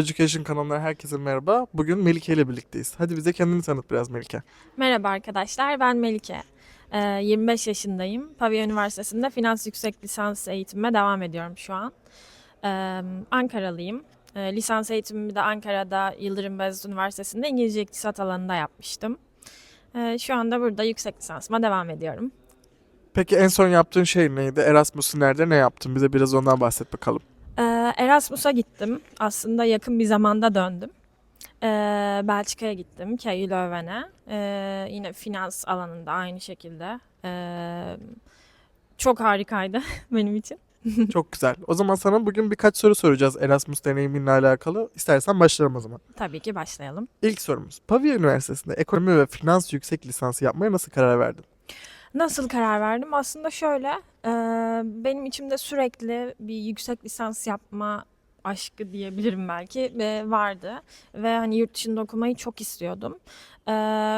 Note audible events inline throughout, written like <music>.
Education kanalından herkese merhaba. Bugün Melike ile birlikteyiz. Hadi bize kendini tanıt biraz Melike. Merhaba arkadaşlar, ben Melike. Ee, 25 yaşındayım. Pavia Üniversitesi'nde finans yüksek lisans eğitimime devam ediyorum şu an. Ee, Ankaralıyım. Ee, lisans eğitimimi de Ankara'da Yıldırım Beyazıt Üniversitesi'nde İngilizce İktisat alanında yapmıştım. Ee, şu anda burada yüksek lisansıma devam ediyorum. Peki en son yaptığın şey neydi? Erasmus'u nerede ne yaptın? Bize biraz ondan bahset bakalım. Erasmus'a gittim. Aslında yakın bir zamanda döndüm. Ee, Belçika'ya gittim. KU Leuven'e. Ee, yine finans alanında aynı şekilde. Ee, çok harikaydı <laughs> benim için. <laughs> Çok güzel. O zaman sana bugün birkaç soru soracağız Erasmus deneyiminle alakalı. İstersen başlayalım o zaman. Tabii ki başlayalım. İlk sorumuz. Pavia Üniversitesi'nde ekonomi ve finans yüksek lisansı yapmaya nasıl karar verdin? Nasıl karar verdim? Aslında şöyle, e, benim içimde sürekli bir yüksek lisans yapma aşkı diyebilirim belki e, vardı ve hani yurt dışında okumayı çok istiyordum. E,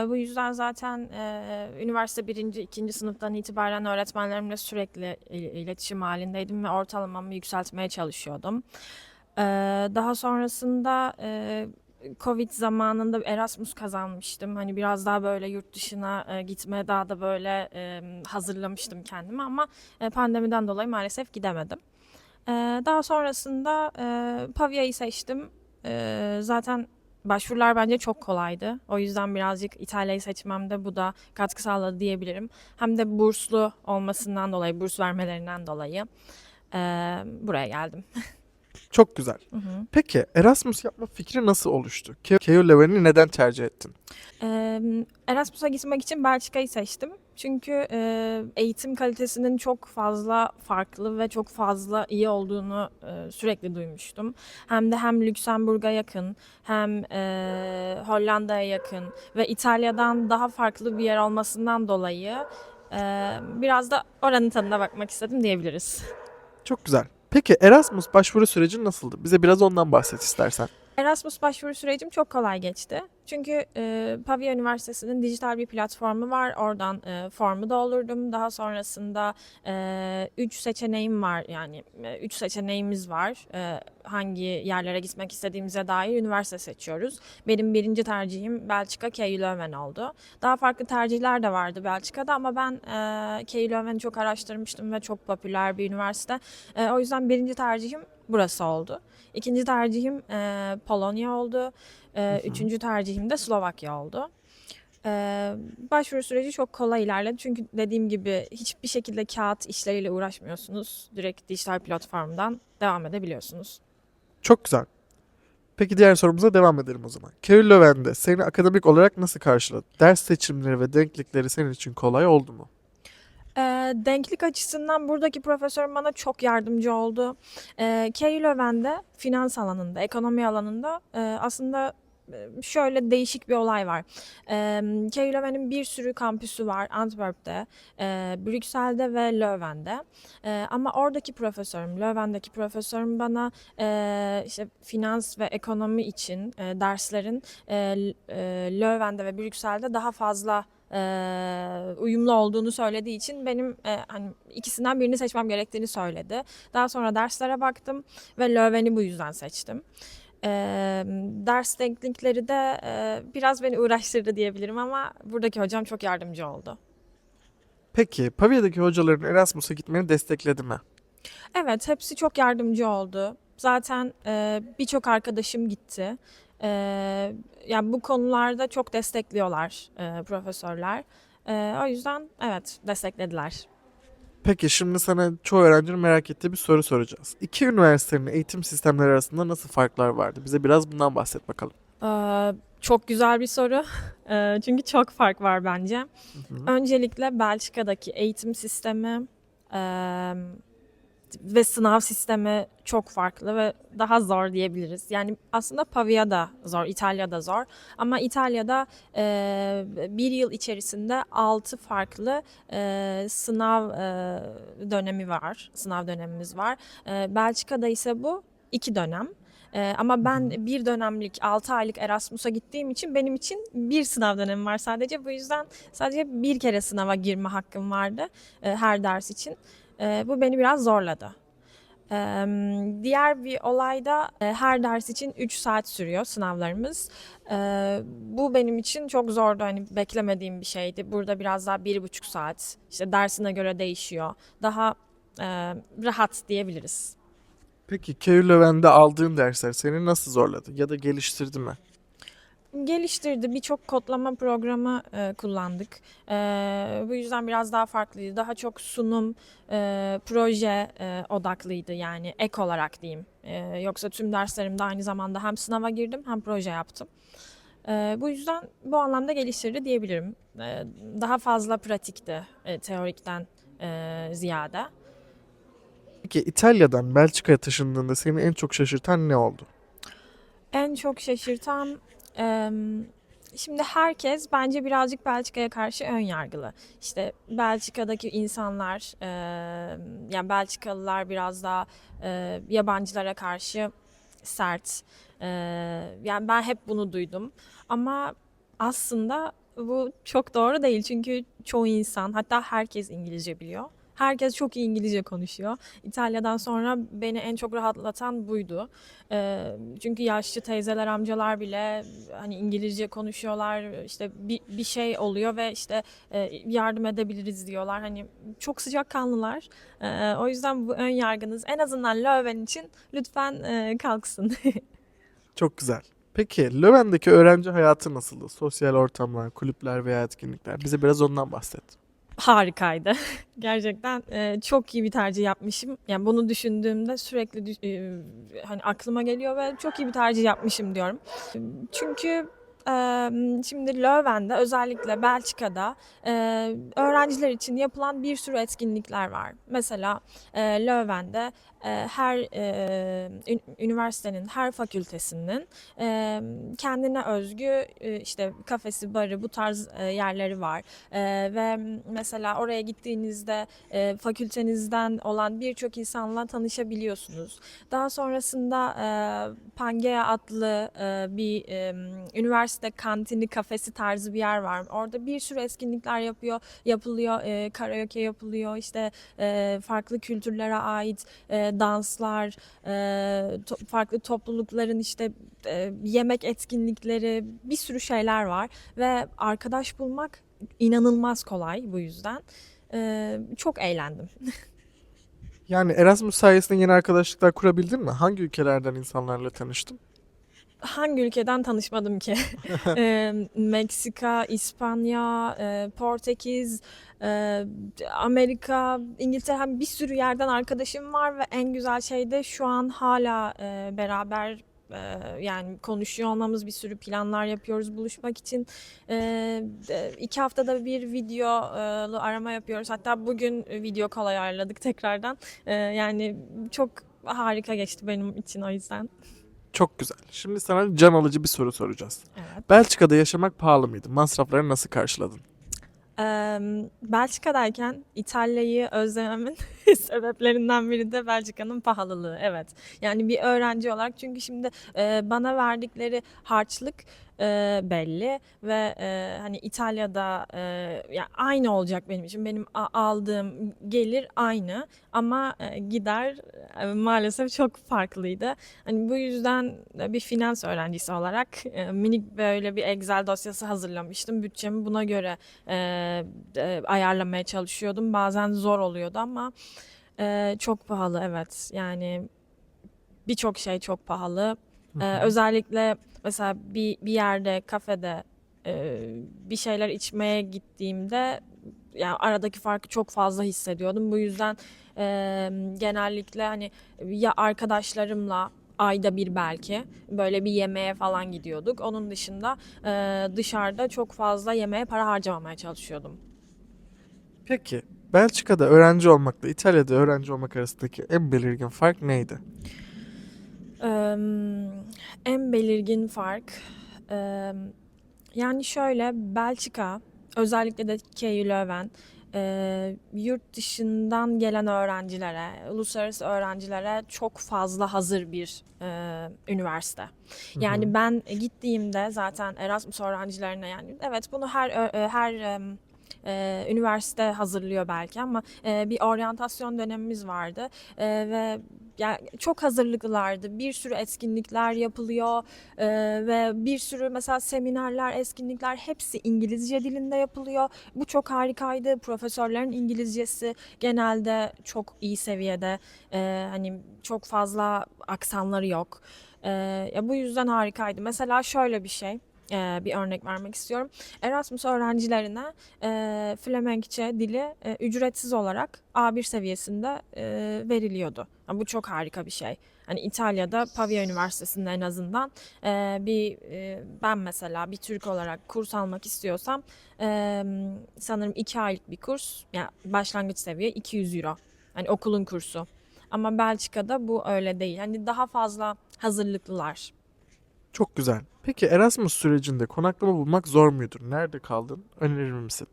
bu yüzden zaten e, üniversite birinci, ikinci sınıftan itibaren öğretmenlerimle sürekli il- iletişim halindeydim ve ortalamamı yükseltmeye çalışıyordum. E, daha sonrasında e, Covid zamanında Erasmus kazanmıştım. Hani biraz daha böyle yurt dışına e, gitmeye daha da böyle e, hazırlamıştım kendimi ama e, pandemiden dolayı maalesef gidemedim. E, daha sonrasında e, Pavia'yı seçtim. E, zaten başvurular bence çok kolaydı. O yüzden birazcık İtalya'yı seçmemde bu da katkı sağladı diyebilirim. Hem de burslu olmasından dolayı, burs vermelerinden dolayı e, buraya geldim. <laughs> Çok güzel. Hı hı. Peki Erasmus yapma fikri nasıl oluştu? KU Leuven'i neden tercih ettin? Eee, Erasmus'a gitmek için Belçika'yı seçtim. Çünkü eee, eğitim kalitesinin çok fazla farklı ve çok fazla iyi olduğunu eee, sürekli duymuştum. Hem de hem Lüksemburg'a yakın, hem eee, Hollanda'ya yakın ve İtalya'dan daha farklı bir yer olmasından dolayı eee, biraz da oranın tadına bakmak istedim diyebiliriz. Çok güzel. Peki Erasmus başvuru süreci nasıldı? Bize biraz ondan bahset istersen. Erasmus başvuru sürecim çok kolay geçti. Çünkü e, Pavia Üniversitesi'nin dijital bir platformu var. Oradan e, formu doldurdum. Daha sonrasında e, üç seçeneğim var. Yani e, üç seçeneğimiz var. E, hangi yerlere gitmek istediğimize dair üniversite seçiyoruz. Benim birinci tercihim Belçika KU Leuven oldu. Daha farklı tercihler de vardı Belçika'da ama ben e, KU Leuven'i çok araştırmıştım ve çok popüler bir üniversite. E, o yüzden birinci tercihim burası oldu. İkinci tercihim e, Polonya oldu. E, üçüncü tercihim de Slovakya oldu. E, başvuru süreci çok kolay ilerledi. Çünkü dediğim gibi hiçbir şekilde kağıt işleriyle uğraşmıyorsunuz. Direkt dijital platformdan devam edebiliyorsunuz. Çok güzel. Peki diğer sorumuza devam edelim o zaman. KU Leuven'de seni akademik olarak nasıl karşıladı? Ders seçimleri ve denklikleri senin için kolay oldu mu? E, denklik açısından buradaki profesörüm bana çok yardımcı oldu. E, KU Leuven'de finans alanında, ekonomi alanında e, aslında şöyle değişik bir olay var. E, KU Leuven'in bir sürü kampüsü var Antwerp'te, e, Brüksel'de ve Leuven'de. E, ama oradaki profesörüm, Leuven'deki profesörüm bana e, işte finans ve ekonomi için e, derslerin e, e, Leuven'de ve Brüksel'de daha fazla e, uyumlu olduğunu söylediği için benim e, hani ikisinden birini seçmem gerektiğini söyledi. Daha sonra derslere baktım ve Leuven'i bu yüzden seçtim. E, ders denklikleri de e, biraz beni uğraştırdı diyebilirim ama buradaki hocam çok yardımcı oldu. Peki Pavia'daki hocaların Erasmus'a gitmeni destekledi mi? Evet, hepsi çok yardımcı oldu. Zaten e, birçok arkadaşım gitti. E, yani bu konularda çok destekliyorlar e, profesörler. E, o yüzden evet desteklediler. Peki şimdi sana çoğu öğrencinin merak ettiği bir soru soracağız. İki üniversitenin eğitim sistemleri arasında nasıl farklar vardı? Bize biraz bundan bahset bakalım. Ee, çok güzel bir soru. Ee, <laughs> çünkü çok fark var bence. Hı hı. Öncelikle Belçika'daki eğitim sistemi e, ve sınav sistemi çok farklı ve daha zor diyebiliriz. Yani aslında Pavia da zor, İtalya da zor. Ama İtalya'da e, bir yıl içerisinde altı farklı e, sınav e, dönemi var, sınav dönemimiz var. E, Belçika'da ise bu iki dönem. Ee, ama ben bir dönemlik 6 aylık Erasmus'a gittiğim için benim için bir sınav dönemi var sadece. Bu yüzden sadece bir kere sınava girme hakkım vardı e, her ders için. E, bu beni biraz zorladı. Eee, diğer bir olay da e, her ders için 3 saat sürüyor sınavlarımız. Eee, bu benim için çok zordu. Hani beklemediğim bir şeydi. Burada biraz daha bir buçuk saat. İşte dersine göre değişiyor. Daha e, rahat diyebiliriz. Peki Keir Löwen'de aldığın dersler seni nasıl zorladı ya da geliştirdi mi? Geliştirdi. Birçok kodlama programı e, kullandık. E, bu yüzden biraz daha farklıydı. Daha çok sunum, e, proje e, odaklıydı yani ek olarak diyeyim. E, yoksa tüm derslerimde aynı zamanda hem sınava girdim hem proje yaptım. E, bu yüzden bu anlamda geliştirdi diyebilirim. E, daha fazla pratikti e, teorikten e, ziyade. Peki İtalya'dan Belçika'ya taşındığında seni en çok şaşırtan ne oldu? En çok şaşırtan şimdi herkes bence birazcık Belçika'ya karşı ön yargılı. İşte Belçika'daki insanlar yani Belçikalılar biraz daha e, yabancılara karşı sert. E, yani ben hep bunu duydum. Ama aslında bu çok doğru değil. Çünkü çoğu insan hatta herkes İngilizce biliyor. Herkes çok iyi İngilizce konuşuyor. İtalya'dan sonra beni en çok rahatlatan buydu. Ee, çünkü yaşlı teyzeler, amcalar bile hani İngilizce konuşuyorlar. İşte bir, bir şey oluyor ve işte e, yardım edebiliriz diyorlar. Hani çok sıcakkanlılar. Ee, o yüzden bu ön yargınız en azından Löwen için lütfen e, kalksın. <laughs> Çok güzel. Peki Löwen'deki öğrenci hayatı nasıldı? Sosyal ortamlar, kulüpler veya etkinlikler. Bize biraz ondan bahset. Harikaydı. <laughs> Gerçekten e, çok iyi bir tercih yapmışım. Yani bunu düşündüğümde sürekli e, hani aklıma geliyor ve çok iyi bir tercih yapmışım diyorum. Çünkü e, şimdi Leuven'de özellikle Belçika'da e, öğrenciler için yapılan bir sürü etkinlikler var. Mesela e, Leuven'de e, her e, ün- üniversitenin her fakültesinin kendine özgü e, işte kafesi, barı bu tarz e, yerleri var. Ve mesela oraya gittiğinizde e, fakültenizden olan birçok insanla tanışabiliyorsunuz. Daha sonrasında e, Pangea adlı bir üniversite kantini, kafesi tarzı bir yer var. Orada bir sürü etkinlikler yapıyor, yapılıyor, karaoke yapılıyor, işte farklı kültürlere ait danslar, e, to- farklı toplulukların işte e, yemek etkinlikleri, bir sürü şeyler var ve arkadaş bulmak inanılmaz kolay bu yüzden. E, çok eğlendim. Yani Erasmus sayesinde yeni arkadaşlıklar kurabildin mi? Hangi ülkelerden insanlarla tanıştın? Hangi ülkeden tanışmadım ki? <laughs> E, Meksika, İspanya, e, Portekiz, e, Amerika, İngiltere hem bir sürü yerden arkadaşım var ve en güzel şey de şu an hala e, beraber yani konuşuyor olmamız bir sürü planlar yapıyoruz buluşmak için. İki haftada bir videolu arama yapıyoruz. Hatta bugün video call ayarladık tekrardan. Yani çok harika geçti benim için o yüzden. Çok güzel. Şimdi sana can alıcı bir soru soracağız. Evet. Belçika'da yaşamak pahalı mıydı? Masrafları nasıl karşıladın? Eee, Belçika'dayken İtalya'yı özlememin <laughs> sebeplerinden biri de Belçika'nın pahalılığı. Evet. Yani bir öğrenci olarak çünkü şimdi eee, bana verdikleri harçlık eee, belli ve eee, hani İtalya'da eee, ya aynı olacak benim için. Benim aldığım gelir aynı ama eee, gider eee, maalesef çok farklıydı. Hani bu yüzden de bir finans öğrencisi olarak eee, minik böyle bir Excel dosyası hazırlamıştım. Bütçemi buna göre e, e, ayarlamaya çalışıyordum. Bazen zor oluyordu ama e, çok pahalı evet. Yani birçok şey çok pahalı. E, özellikle mesela bir, bir yerde kafede e, bir şeyler içmeye gittiğimde yani aradaki farkı çok fazla hissediyordum. Bu yüzden e, genellikle hani ya arkadaşlarımla ayda bir belki böyle bir yemeğe falan gidiyorduk. Onun dışında e, dışarıda çok fazla yemeğe para harcamamaya çalışıyordum. Peki Belçika'da öğrenci olmakla İtalya'da öğrenci olmak arasındaki en belirgin fark neydi? En belirgin fark yani şöyle Belçika özellikle de Keir Leuven eee, yurt dışından gelen öğrencilere, uluslararası öğrencilere çok fazla hazır bir üniversite. Yani ben gittiğimde zaten Erasmus öğrencilerine yani evet bunu her ö- e, her e, üniversite hazırlıyor belki ama e, bir oryantasyon dönemimiz vardı E, ve yani çok hazırlıklılardı. Bir sürü etkinlikler yapılıyor e, ve bir sürü mesela seminerler, etkinlikler hepsi İngilizce dilinde yapılıyor. Bu çok harikaydı. Profesörlerin İngilizcesi genelde çok iyi seviyede. E, hani çok fazla aksanları yok. E, ya bu yüzden harikaydı. Mesela şöyle bir şey. E, bir örnek vermek istiyorum. Erasmus öğrencilerine e, Flemenkçe dili e, ücretsiz olarak A1 seviyesinde e, veriliyordu. Yani bu çok harika bir şey. Hani İtalya'da Pavia Üniversitesi'nde en azından e, bir e, ben mesela bir Türk olarak kurs almak istiyorsam e, sanırım 2 aylık bir kurs yani başlangıç seviye 200 euro. Hani okulun kursu. Ama Belçika'da bu öyle değil. Hani daha fazla hazırlıklılar. Çok güzel. Peki Erasmus sürecinde konaklama bulmak zor mudur? Nerede kaldın? Önerir misin?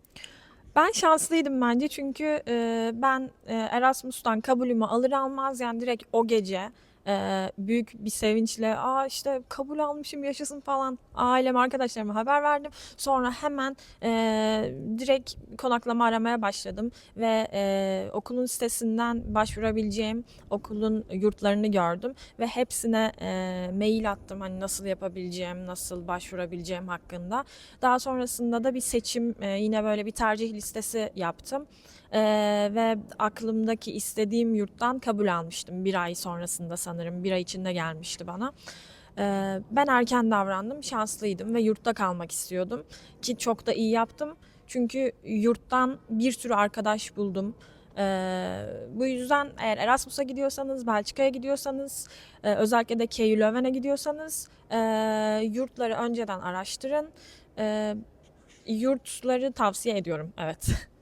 Ben şanslıydım bence çünkü e, ben e, Erasmus'tan kabulümü alır almaz yani direkt o gece e, büyük bir sevinçle aa işte kabul almışım yaşasın falan ailem arkadaşlarıma haber verdim. Sonra hemen e, direkt konaklama aramaya başladım ve e, okulun sitesinden başvurabileceğim okulun yurtlarını gördüm ve hepsine e, mail attım hani nasıl yapabileceğim, nasıl başvurabileceğim hakkında. Daha sonrasında da bir seçim e, yine böyle bir tercih listesi yaptım. E, ve aklımdaki istediğim yurttan kabul almıştım bir ay sonrasında sanırım bir ay içinde gelmişti bana. E, ben erken davrandım, şanslıydım ve yurtta kalmak istiyordum ki çok da iyi yaptım. Çünkü yurttan bir sürü arkadaş buldum. Ee, bu yüzden eğer Erasmus'a gidiyorsanız, Belçika'ya gidiyorsanız, e, özellikle de KU Leuven'e gidiyorsanız e, yurtları önceden araştırın. E, yurtları tavsiye ediyorum, evet. <laughs>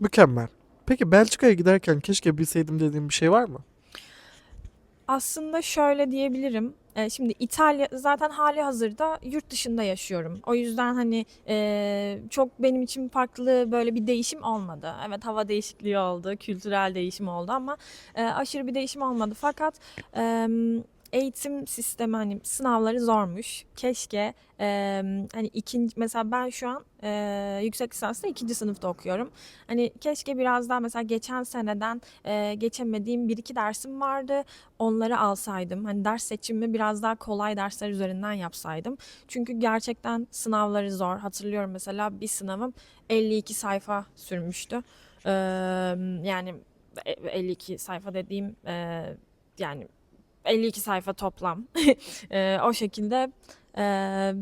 Mükemmel. Peki Belçika'ya giderken keşke bilseydim dediğin bir şey var mı? Aslında şöyle diyebilirim. E, şimdi İtalya zaten hali hazırda yurt dışında yaşıyorum. O yüzden hani e, çok benim için farklı böyle bir değişim olmadı. Evet hava değişikliği oldu, kültürel değişim oldu ama e, aşırı bir değişim olmadı. Fakat e, eğitim sistemi hani sınavları zormuş. Keşke e, hani ikinci mesela ben şu an e, yüksek lisansta ikinci sınıfta okuyorum. Hani keşke biraz daha mesela geçen seneden e, geçemediğim bir iki dersim vardı onları alsaydım. Hani ders seçimimi biraz daha kolay dersler üzerinden yapsaydım. Çünkü gerçekten sınavları zor. Hatırlıyorum mesela bir sınavım 52 sayfa sürmüştü. Ee, yani e- 52 sayfa dediğim e, yani 52 sayfa toplam. <laughs> Ee, o şekilde e,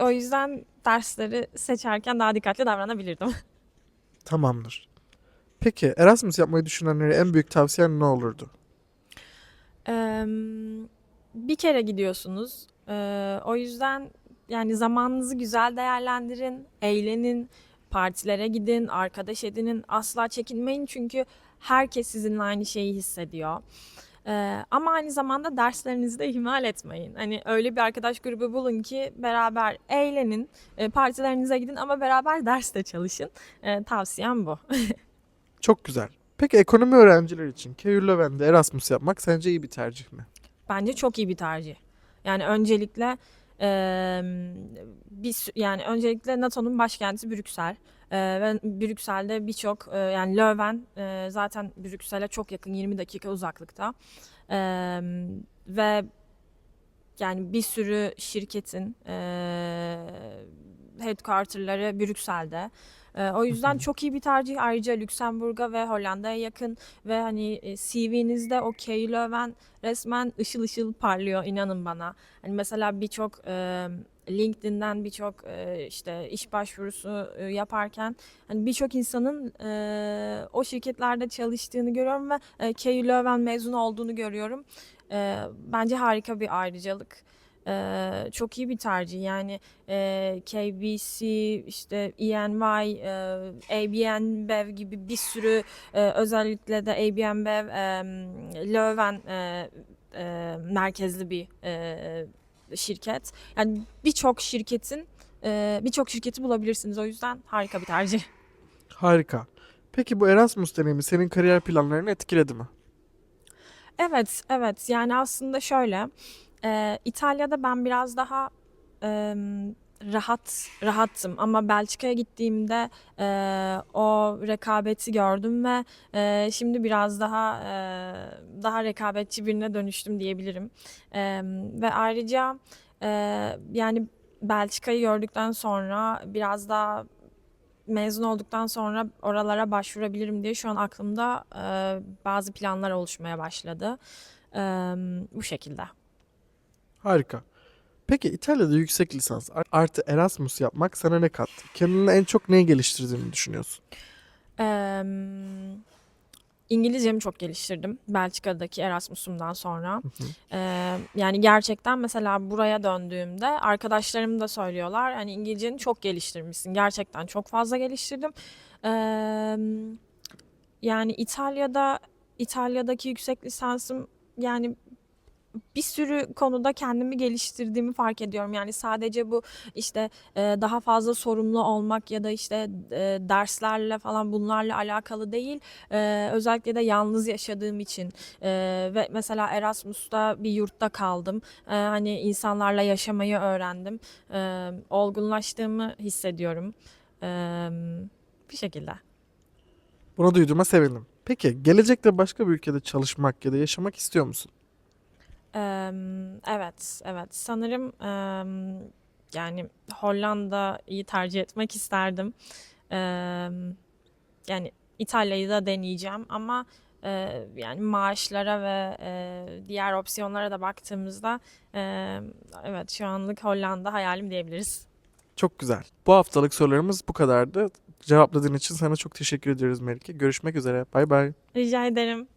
o yüzden dersleri seçerken daha dikkatli davranabilirdim. <laughs> Tamamdır. Peki Erasmus yapmayı düşünenlere en büyük tavsiyen ne olurdu? Eee, bir kere gidiyorsunuz. Eee, o yüzden yani zamanınızı güzel değerlendirin, eğlenin, partilere gidin, arkadaş edinin. Asla çekinmeyin çünkü herkes sizinle aynı şeyi hissediyor. Eee, ama aynı zamanda derslerinizi de ihmal etmeyin. Hani öyle bir arkadaş grubu bulun ki beraber eğlenin, e, partilerinize gidin ama beraber ders de çalışın. Eee, tavsiyem bu. <laughs> Çok güzel. Peki ekonomi öğrenciler için KU Leuven'de Erasmus yapmak sence iyi bir tercih mi? Bence çok iyi bir tercih. Yani öncelikle eee bir yani öncelikle NATO'nun başkenti Brüksel Eee, ve Brüksel'de birçok eee, yani Leuven eee, zaten Brüksel'e çok yakın 20 dakika uzaklıkta Eee, ve yani bir sürü şirketin eee headquarter'ları Brüksel'de. Eee, o yüzden çok iyi bir tercih. Ayrıca Lüksemburg'a ve Hollanda'ya yakın ve hani e, CV'nizde o KU Leuven resmen ışıl ışıl parlıyor inanın bana. Hani mesela birçok e, LinkedIn'den birçok e, işte iş başvurusu e, yaparken hani birçok insanın e, o şirketlerde çalıştığını görüyorum ve e, KU Leuven mezunu olduğunu görüyorum. E, bence harika bir ayrıcalık. E, çok iyi bir tercih yani e, KBC işte ENY, e, ABN Bev gibi bir sürü e, özellikle de ABN Bev e, Leuven e, e, merkezli bir e, şirket. Yani birçok şirketin e, birçok şirketi bulabilirsiniz. O yüzden harika bir tercih. Harika. Peki bu Erasmus deneyimi senin kariyer planlarını etkiledi mi? Evet, evet. Yani aslında şöyle, e, İtalya'da ben biraz daha e, rahat rahattım ama Belçika'ya gittiğimde e, o rekabeti gördüm ve e, şimdi biraz daha e, daha rekabetçi birine dönüştüm diyebilirim. E, ve ayrıca e, yani Belçika'yı gördükten sonra biraz daha mezun olduktan sonra oralara başvurabilirim diye şu an aklımda e, bazı planlar oluşmaya başladı. E, bu şekilde. Harika. Peki İtalya'da yüksek lisans artı Erasmus yapmak sana ne kattı? Kendini en çok neye geliştirdiğini düşünüyorsun? Eee, İngilizcemi çok geliştirdim Belçika'daki Erasmus'umdan sonra. Yani gerçekten mesela buraya döndüğümde arkadaşlarım da söylüyorlar hani İngilizceni çok geliştirmişsin. Gerçekten çok fazla geliştirdim. Yani İtalya'da İtalya'daki yüksek lisansım yani bir sürü konuda kendimi geliştirdiğimi fark ediyorum. Yani sadece bu işte e, daha fazla sorumlu olmak ya da işte e, derslerle falan bunlarla alakalı değil. E, özellikle de yalnız yaşadığım için ve mesela Erasmus'ta bir yurtta kaldım. Hani insanlarla yaşamayı öğrendim. Olgunlaştığımı hissediyorum. Bir şekilde. Bunu duyduğuma sevindim. Peki gelecekte başka bir ülkede çalışmak ya da yaşamak istiyor musun? Evet, evet. Sanırım yani Hollanda'yı tercih etmek isterdim. Yani İtalya'yı da deneyeceğim ama yani maaşlara ve diğer opsiyonlara da baktığımızda evet şu anlık Hollanda hayalim diyebiliriz. Çok güzel. Bu haftalık sorularımız bu kadardı. Cevapladığın için sana çok teşekkür ediyoruz Melike. Görüşmek üzere. Bay bay. Rica ederim.